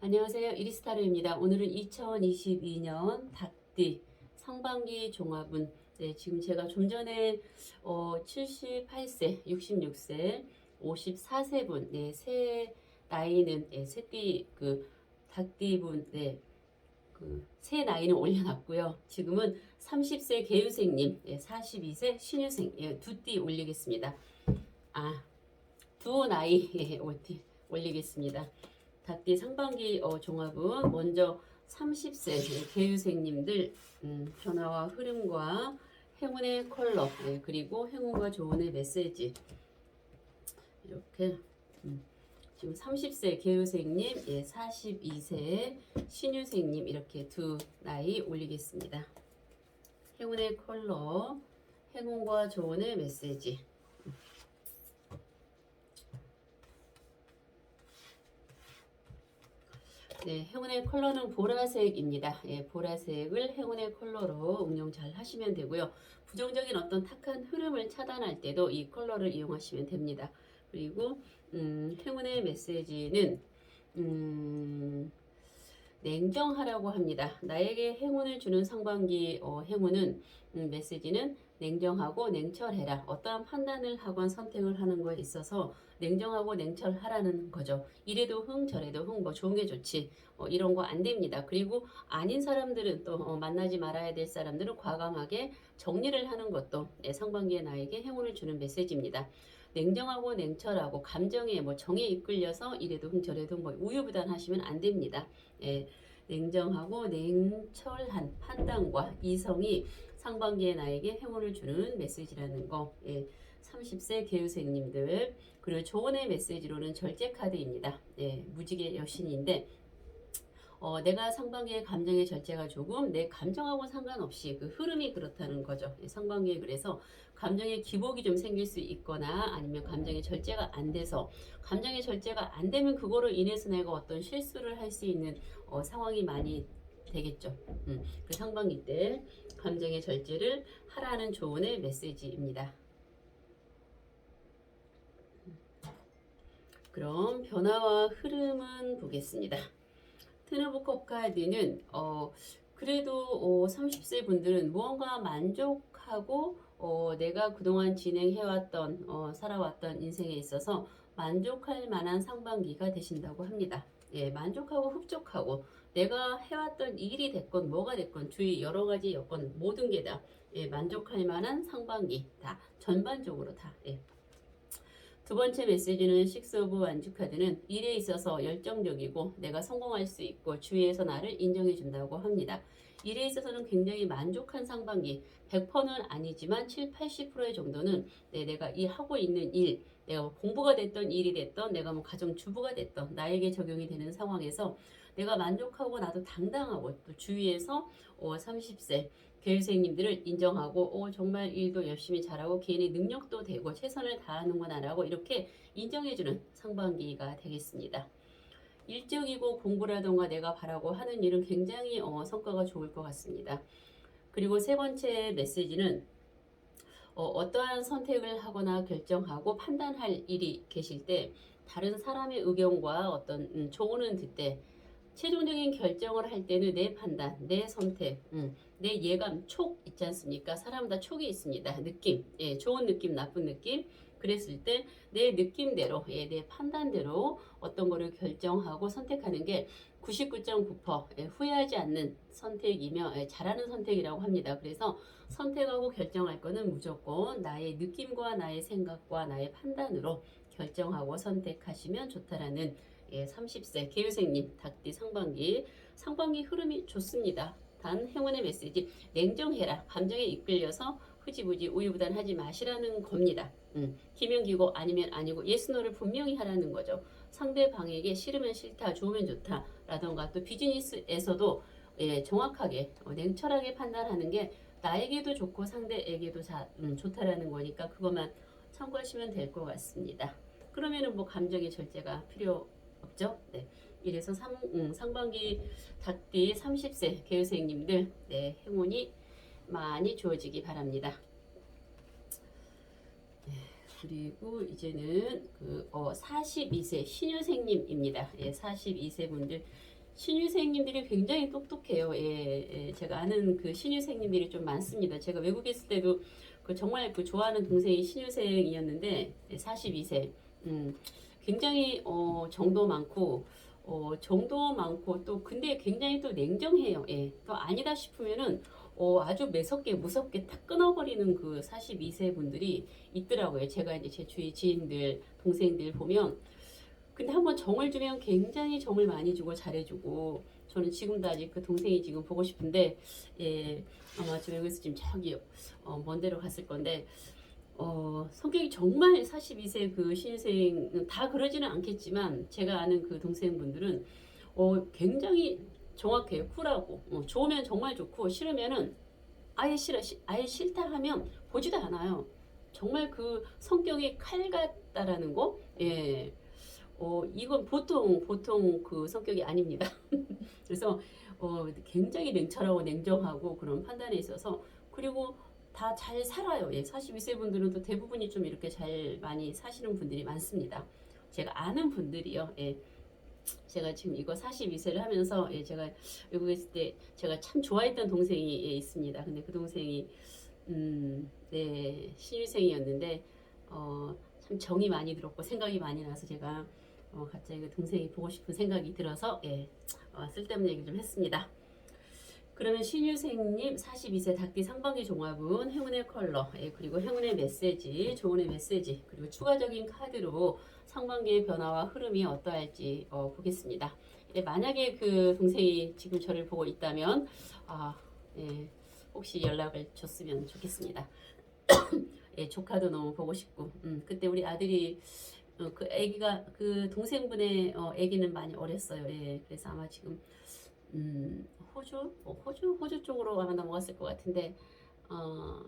안녕하세요. 이리스타르입니다. 오늘은 2022년 닭띠 상반기 종합은 네, 지금 제가 좀 전에 어, 78세, 66세, 54세분 네, 새 나이는 네, 새띠 그 닭띠분 네, 그새 나이는 올려놨고요. 지금은 30세 개유생님, 네, 42세 신유생 예, 두띠 올리겠습니다. 아, 두 나이 예, 올띠 올리겠습니다. 닭띠 상반기 어, 종합은 먼저 30세 개유생님들 음, 변화와 흐름과 행운의 컬러 네, 그리고 행운과 조언의 메시지 이렇게 음, 지금 30세 개유생님 예, 42세 신유생님 이렇게 두 나이 올리겠습니다. 행운의 컬러 행운과 조언의 메시지 네, 행운의 컬러는 보라색입니다. 예, 보라색을 행운의 컬러로 응용 잘 하시면 되고요. 부정적인 어떤 탁한 흐름을 차단할 때도 이 컬러를 이용하시면 됩니다. 그리고 음, 행운의 메시지는 음, 냉정하라고 합니다. 나에게 행운을 주는 상반기 어, 행운은 음, 메시지는 냉정하고 냉철해라. 어떠한 판단을 하건 선택을 하는 거에 있어서 냉정하고 냉철하라는 거죠. 이래도 흥 저래도 흥 뭐 좋은 게 좋지 어, 이런 거 안 됩니다. 그리고 아닌 사람들은 또 어, 만나지 말아야 될 사람들은 과감하게 정리를 하는 것도 예, 상반기에 나에게 행운을 주는 메시지입니다. 냉정하고 냉철하고 감정에 뭐 정에 이끌려서 이래도 흥 저래도 흥 뭐 우유부단하시면 안 됩니다. 예, 냉정하고 냉철한 판단과 이성이 상반기에 나에게 행운을 주는 메시지라는 거. 예, 30세 개유생님들 그리고 조언의 메시지로는 절제 카드입니다. 예, 무지개 여신인데 어, 내가 상반기의 감정의 절제가 조금 내 감정하고 상관없이 그 흐름이 그렇다는 거죠. 예, 상반기에 그래서 감정의 기복이 좀 생길 수 있거나 아니면 감정의 절제가 안 돼서 감정의 절제가 안 되면 그거로 인해서 내가 어떤 실수를 할 수 있는 어, 상황이 많이 되겠죠. 음, 그 상반기 때 감정의 절제를 하라는 조언의 메시지입니다. 그럼 변화와 흐름은 보겠습니다. 트너브 컵 카드는 어 그래도 어, 30세 분들은 무언가 만족하고 어, 내가 그동안 진행해왔던 어, 살아왔던 인생에 있어서 만족할 만한 상반기가 되신다고 합니다. 예, 만족하고 흡족하고 내가 해왔던 일이 됐건 뭐가 됐건 주위 여러 가지 여건 모든 게다 예, 만족할 만한 상반기 다 전반적으로 다 예. 두 번째 메시지는 식스 오브 완주 카드는 일에 있어서 열정적이고 내가 성공할 수 있고 주위에서 나를 인정해 준다고 합니다. 일에 있어서는 굉장히 만족한 상반기 100%는 아니지만 7, 80%의 정도는 네, 내가 이 하고 있는 일 내가 뭐 공부가 됐던 일이 됐던 내가 뭐 가정 주부가 됐던 나에게 적용이 되는 상황에서 내가 만족하고 나도 당당하고 또 주위에서 어, 30세 교육생님들을 인정하고 어, 정말 일도 열심히 잘하고 개인의 능력도 되고 최선을 다하는구나라고 이렇게 인정해주는 상반기가 되겠습니다. 일적이고 공부라던가 내가 바라고 하는 일은 굉장히 어, 성과가 좋을 것 같습니다. 그리고 세 번째 메시지는 어, 떠한 선택을 하거나 결정하고 판단할 일이 계실 때 다른 사람의 의견과 어떤 음, 조언은 듣되 최종적인 결정을 할 때는 내 판단, 내 선택, 음, 내 예감, 촉 있지 않습니까? 사람 다 촉이 있습니다. 느낌, 예, 좋은 느낌, 나쁜 느낌. 그랬을 때 내 느낌대로, 예, 내 판단대로 어떤 거를 결정하고 선택하는 게 99.9% 예, 후회하지 않는 선택이며 예, 잘하는 선택이라고 합니다. 그래서 선택하고 결정할 거는 무조건 나의 느낌과 나의 생각과 나의 판단으로 결정하고 선택하시면 좋다라는 예, 30세 개유생님 닭띠 상반기 상반기 흐름이 좋습니다. 단 행운의 메시지 냉정해라 감정에 이끌려서 흐지부지 우유부단하지 마시라는 겁니다. 음, 기명기고 아니면 아니고 예스노를 분명히 하라는 거죠. 상대방에게 싫으면 싫다 좋으면 좋다 라던가 또 비즈니스에서도 예, 정확하게 어, 냉철하게 판단하는 게 나에게도 좋고 상대에게도 자, 음, 좋다라는 거니까 그것만 참고하시면 될 것 같습니다. 그러면은 뭐 감정의 절제가 필요 없죠? 네. 이래서 상, 음, 상반기 닭띠 30세 개유생님들 네, 행운이 많이 주어지기 바랍니다. 네, 그리고 이제는 그 어, 42세 신유생님입니다. 예, 42세 분들 신유생님들이 굉장히 똑똑해요. 예, 예, 제가 아는 그 신유생님들이 좀 많습니다. 제가 외국에 있을 때도 그 정말 그 좋아하는 동생이 신유생이었는데 예, 42세. 음, 굉장히 어, 정도 많고 어, 정도 많고 또 근데 굉장히 또 냉정해요. 예. 또 아니다 싶으면은 어, 아주 매섭게 무섭게 탁 끊어버리는 그 42세 분들이 있더라고요. 제가 이제 제 주위 지인들, 동생들 보면 근데 한번 정을 주면 굉장히 정을 많이 주고 잘해주고 저는 지금도 아직 그 동생이 지금 보고 싶은데 예 아마 지금 여기서 지금 저기 어, 먼 데로 갔을 건데 어, 성격이 정말 42세 그 신생 다 그러지는 않겠지만 제가 아는 그 동생분들은 어, 굉장히 정확해요. 쿨하고 어, 좋으면 정말 좋고 싫으면은 아예 싫어 시- 아예 싫다 하면 보지도 않아요. 정말 그 성격이 칼 같다라는 거, 예, 어 이건 보통 보통 그 성격이 아닙니다. 그래서 어 굉장히 냉철하고 냉정하고 그런 판단에 있어서 그리고 다 잘 살아요. 예, 42세 분들은 또 대부분이 좀 이렇게 잘 많이 사시는 분들이 많습니다. 제가 아는 분들이요. 예. 제가 지금 이거 42세를 하면서 예, 제가 외국에 있을 때 제가 참 좋아했던 동생이 예, 있습니다. 근데 그 동생이 음, 네, 신입생이었는데 어, 참 정이 많이 들었고 생각이 많이 나서 제가 어, 갑자기 그 동생이 보고 싶은 생각이 들어서 예, 어, 쓸데없는 얘기 좀 했습니다. 그러면 신유생님 42세 닭띠 상반기 종합은 행운의 컬러 예, 그리고 행운의 메시지 조언의 메시지 그리고 추가적인 카드로 상반기의 변화와 흐름이 어떠할지 어, 보겠습니다. 예, 만약에 그 동생이 지금 저를 보고 있다면 아, 예, 혹시 연락을 줬으면 좋겠습니다. 예, 조카도 너무 보고 싶고 음, 그때 우리 아들이 어, 그 아기가 그 동생분의 어, 아기는 많이 어렸어요. 예, 그래서 아마 지금 음, 호주, 어, 호주, 호주 쪽으로 아마 넘어갔을 것 같은데, 어,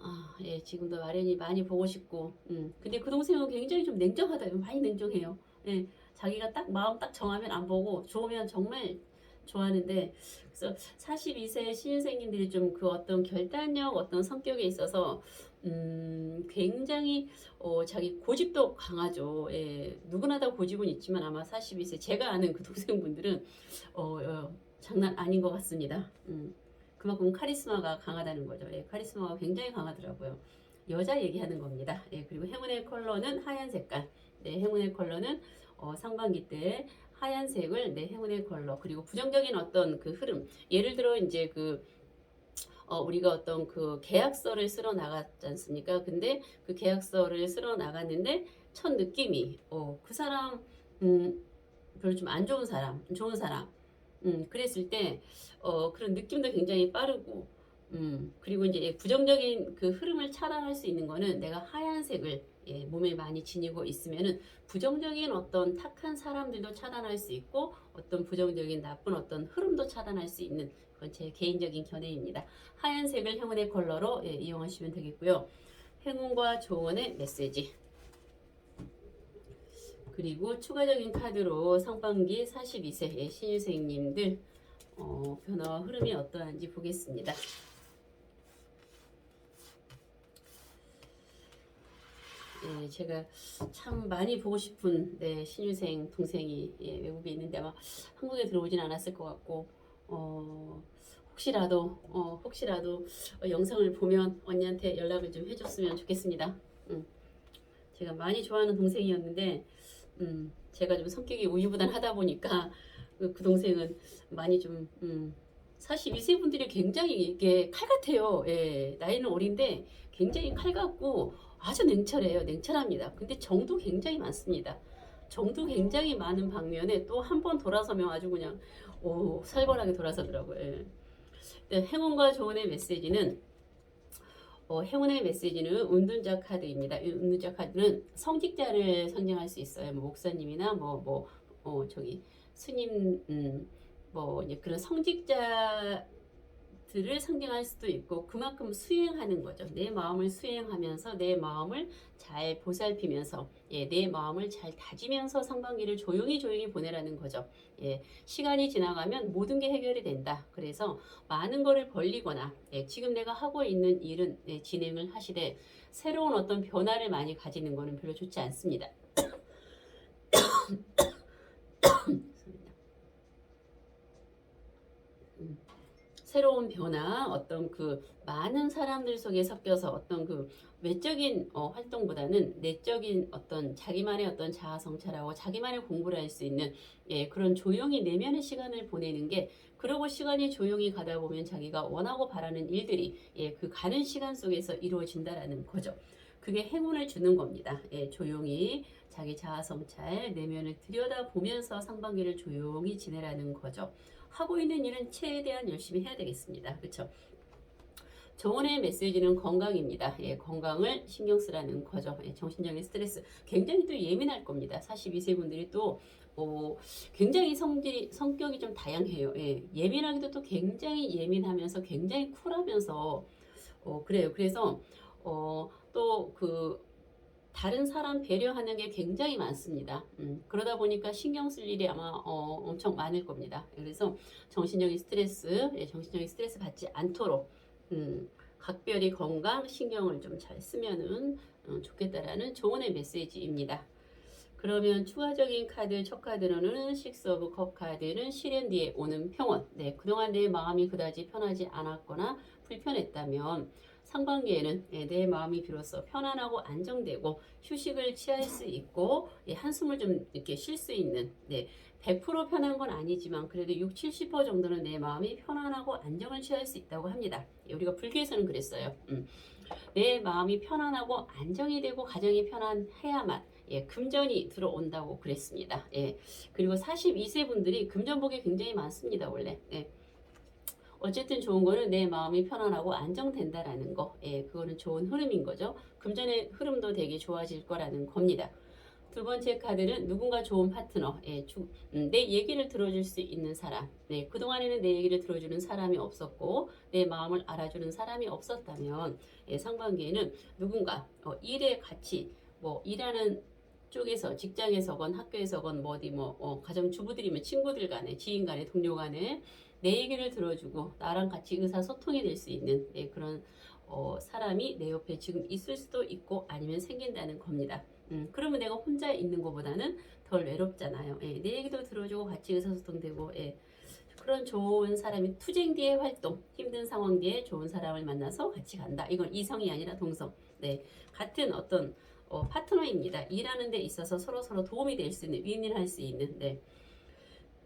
아, 예, 지금도 마련이 많이 보고 싶고, 음, 근데 그 동생은 굉장히 좀 냉정하다, 많이 냉정해요. 예, 자기가 딱 마음 딱 정하면 안 보고, 좋으면 정말 좋아하는데, 그래서 42세 신입생님들이 좀 그 어떤 결단력, 어떤 성격에 있어서, 음, 굉장히, 어, 자기 고집도 강하죠. 예, 누구나 다 고집은 있지만 아마 42세, 제가 아는 그 동생분들은, 어, 어, 장난 아닌 것 같습니다. 음, 그만큼 카리스마가 강하다는 거죠. 예, 카리스마가 굉장히 강하더라고요. 여자 얘기하는 겁니다. 예, 그리고 행운의 컬러는 하얀 색깔. 네, 행운의 컬러는 어, 상반기 때 하얀색을 네, 행운의 컬러. 그리고 부정적인 어떤 그 흐름. 예를 들어 이제 그 어, 우리가 어떤 그 계약서를 쓸어 나갔지 않습니까? 근데 그 계약서를 쓸어 나갔는데 첫 느낌이 어, 그 사람 음, 별로 좀 안 좋은 사람, 좋은 사람. 음, 그랬을 때, 어, 그런 느낌도 굉장히 빠르고, 음, 그리고 이제 부정적인 그 흐름을 차단할 수 있는 거는 내가 하얀색을 예, 몸에 많이 지니고 있으면은 부정적인 어떤 탁한 사람들도 차단할 수 있고 어떤 부정적인 나쁜 어떤 흐름도 차단할 수 있는 제 개인적인 견해입니다. 하얀색을 행운의 컬러로 예, 이용하시면 되겠고요. 행운과 조언의 메시지. 그리고 추가적인 카드로 상반기 42세 의 신유생님들 어, 변화와 흐름이 어떠한지 보겠습니다. 예, 제가 참 많이 보고 싶은 네, 신유생 동생이 예, 외국에 있는데 아마 한국에 들어오진 않았을 것 같고 어, 혹시라도 어, 혹시라도 어, 영상을 보면 언니한테 연락을 좀 해줬으면 좋겠습니다. 음, 제가 많이 좋아하는 동생이었는데 음, 제가 좀 성격이 우유부단하다 보니까 그, 그 동생은 많이 좀 음, 42세 분들이 굉장히 이게 칼 같아요. 예, 나이는 어린데 굉장히 칼 같고 아주 냉철해요. 냉철합니다. 근데 정도 굉장히 많습니다. 정도 굉장히 많은 방면에 또 한 번 돌아서면 아주 그냥 오, 살벌하게 돌아서더라고요. 예. 네, 행운과 조언의 메시지는 어, 행운의 메시지는 은둔자 카드입니다. 이 은둔자 카드는 성직자를 상징할 수 있어요. 뭐 목사님이나 뭐뭐 어, 저기 스님 음, 뭐 그런 성직자 들을 상징할 수도 있고 그만큼 수행하는 거죠. 내 마음을 수행하면서 내 마음을 잘 보살피면서 예, 내 마음을 잘 다지면서 상반기를 조용히 조용히 보내라는 거죠. 예, 시간이 지나가면 모든 게 해결이 된다. 그래서 많은 거를 벌리거나 예, 지금 내가 하고 있는 일은 예, 진행을 하시되 새로운 어떤 변화를 많이 가지는 거는 별로 좋지 않습니다. 새로운 변화, 어떤 그 많은 사람들 속에 섞여서 어떤 그 외적인 어, 활동보다는 내적인 어떤 자기만의 어떤 자아 성찰하고 자기만의 공부를 할 수 있는 예, 그런 조용히 내면의 시간을 보내는 게 그러고 시간이 조용히 가다 보면 자기가 원하고 바라는 일들이 예, 그 가는 시간 속에서 이루어진다라는 거죠. 그게 행운을 주는 겁니다. 예, 조용히 자기 자아 성찰 내면을 들여다 보면서 상반기를 조용히 지내라는 거죠. 하고 있는 일은 최대한 열심히 해야 되겠습니다. 그렇죠? 정원의 메시지는 건강입니다. 예, 건강을 신경 쓰라는 거죠. 예, 정신적인 스트레스 굉장히 또 예민할 겁니다. 42세 분들이 또 어, 굉장히 성질이 성격이 좀 다양해요. 예, 예민하기도 또 굉장히 예민하면서 굉장히 쿨하면서 어, 그래요. 그래서 어, 또그 다른 사람 배려하는 게 굉장히 많습니다. 음, 그러다 보니까 신경 쓸 일이 아마 어, 엄청 많을 겁니다. 그래서 정신적인 스트레스, 예, 정신적인 스트레스 받지 않도록 음, 각별히 건강 신경을 좀 잘 쓰면은 어, 좋겠다라는 조언의 메시지입니다. 그러면 추가적인 카드 첫 카드로는 식스 오브 컵 카드는 실현 뒤에 오는 평온. 네, 그동안 내 마음이 그다지 편하지 않았거나 불편했다면 상반기에는 예, 내 마음이 비로소 편안하고 안정되고 휴식을 취할 수 있고 예, 한숨을 좀 이렇게 쉴 수 있는 네, 100% 편한 건 아니지만 그래도 6, 70% 정도는 내 마음이 편안하고 안정을 취할 수 있다고 합니다. 예, 우리가 불교에서는 그랬어요. 음. 내 마음이 편안하고 안정이 되고 가정이 편안해야만 예, 금전이 들어온다고 그랬습니다. 예, 그리고 42세 분들이 금전복이 굉장히 많습니다, 원래. 예. 어쨌든 좋은 거는 내 마음이 편안하고 안정된다라는 거. 예, 그거는 좋은 흐름인 거죠. 금전의 흐름도 되게 좋아질 거라는 겁니다. 두 번째 카드는 누군가 좋은 파트너, 예, 주, 음, 내 얘기를 들어줄 수 있는 사람. 네, 그동안에는 내 얘기를 들어주는 사람이 없었고, 내 마음을 알아주는 사람이 없었다면, 예, 상반기에는 누군가 어, 일에 같이, 뭐, 일하는 쪽에서, 직장에서건 학교에서건 뭐 어디 뭐, 어, 가정 주부들이면 친구들 간에, 지인 간에, 동료 간에 내 얘기를 들어주고, 나랑 같이 의사소통이 될 수 있는 예, 그런 어, 사람이 내 옆에 지금 있을 수도 있고, 아니면 생긴다는 겁니다. 음, 그러면 내가 혼자 있는 것보다는 덜 외롭잖아요. 예, 내 얘기도 들어주고 같이 의사소통되고 예, 그런 좋은 사람이 투쟁 뒤의 활동, 힘든 상황 뒤에 좋은 사람을 만나서 같이 간다. 이건 이성이 아니라 동성. 네, 같은 어떤 어, 파트너입니다. 일하는 데 있어서 서로 서로 도움이 될 수 있는, 윈윈할 수 있는. 네.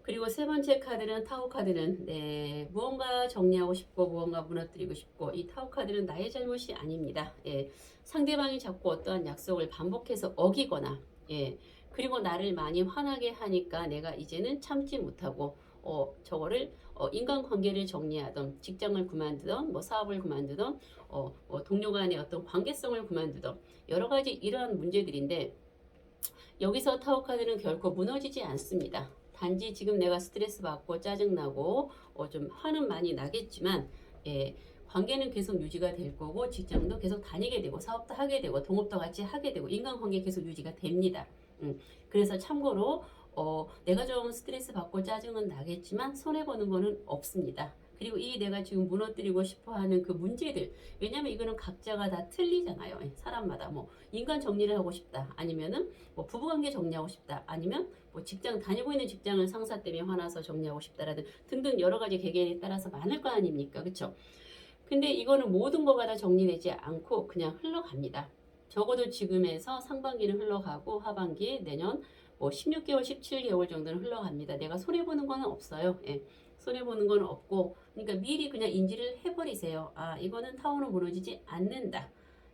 그리고 세 번째 카드는 타오 카드는 네, 무언가 정리하고 싶고 무언가 무너뜨리고 싶고 이 타오 카드는 나의 잘못이 아닙니다. 예, 상대방이 자꾸 어떠한 약속을 반복해서 어기거나 예, 그리고 나를 많이 화나게 하니까 내가 이제는 참지 못하고 어, 저거를 어, 인간관계를 정리하던 직장을 그만두던 뭐 사업을 그만두던 어, 뭐 동료 간의 어떤 관계성을 그만두던 여러 가지 이러한 문제들인데 여기서 타오 카드는 결코 무너지지 않습니다. 단지 지금 내가 스트레스 받고 짜증나고 어, 좀 화는 많이 나겠지만 예, 관계는 계속 유지가 될 거고 직장도 계속 다니게 되고 사업도 하게 되고 동업도 같이 하게 되고 인간관계 계속 유지가 됩니다. 음, 그래서 참고로 어, 내가 좀 스트레스 받고 짜증은 나겠지만 손해 보는 거는 없습니다. 그리고 이 내가 지금 무너뜨리고 싶어 하는 그 문제들. 왜냐면 이거는 각자가 다 틀리잖아요. 예, 사람마다 뭐 인간 정리를 하고 싶다. 아니면은 뭐 부부관계 정리하고 싶다. 아니면 뭐 직장 다니고 있는 직장을 상사 때문에 화나서 정리하고 싶다라든 등등 여러 가지 개개인에 따라서 많을 거 아닙니까? 그쵸? 근데 이거는 모든 거가 다 정리되지 않고 그냥 흘러갑니다. 적어도 지금에서 상반기는 흘러가고 하반기 내년 뭐 16개월 17개월 정도는 흘러갑니다. 내가 손해보는 거는 없어요. 예. 손해보는 건 없고 그러니까 미리 그냥 인지를 해버리세요. 아 이거는 타원은 무너지지 않는다.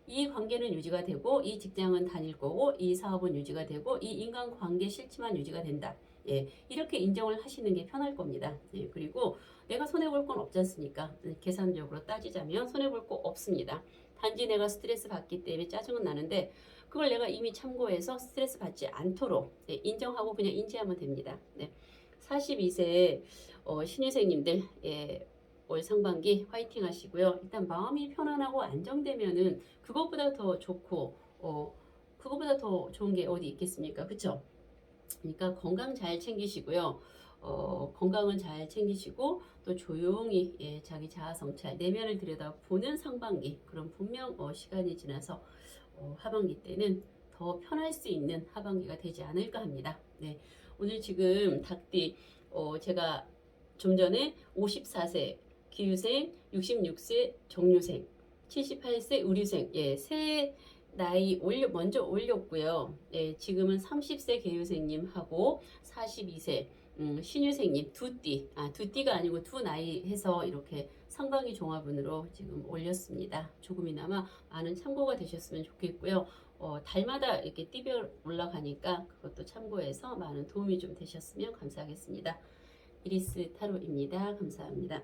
이 관계는 유지가 되고 이 직장은 다닐 거고 이 사업은 유지가 되고 이 인간관계 실체만 유지가 된다. 예, 이렇게 인정을 하시는 게 편할 겁니다. 예, 그리고 내가 손해볼 건 없지 않습니까? 예, 계산적으로 따지자면 손해볼 거 없습니다. 단지 내가 스트레스 받기 때문에 짜증은 나는데 그걸 내가 이미 참고해서 스트레스 받지 않도록 예, 인정하고 그냥 인지하면 됩니다. 네. 42세 어, 신입생님들 예, 올 상반기 화이팅 하시고요. 일단 마음이 편안하고 안정되면은 그것보다 더 좋고 어 그것보다 더 좋은 게 어디 있겠습니까? 그쵸? 그러니까 건강 잘 챙기시고요. 어, 건강은 잘 챙기시고 또 조용히 예, 자기 자아 성찰 내면을 들여다 보는 상반기 그런 분명 어, 시간이 지나서 어, 하반기 때는 더 편할 수 있는 하반기가 되지 않을까 합니다. 네, 오늘 지금 닭띠 어, 제가 좀 전에 54세 기유생, 66세 정유생, 78세 의류생 예, 세 나이 올려 먼저 올렸고요. 예, 지금은 30세 개유생님하고 42세 음, 신유생님 두 띠, 아, 두 띠가 아니고 두 나이 해서 이렇게 상반기 종합운으로 지금 올렸습니다. 조금이나마 많은 참고가 되셨으면 좋겠고요. 어, 달마다 이렇게 띠별 올라가니까 그것도 참고해서 많은 도움이 좀 되셨으면 감사하겠습니다. 이리스 타로입니다. 감사합니다.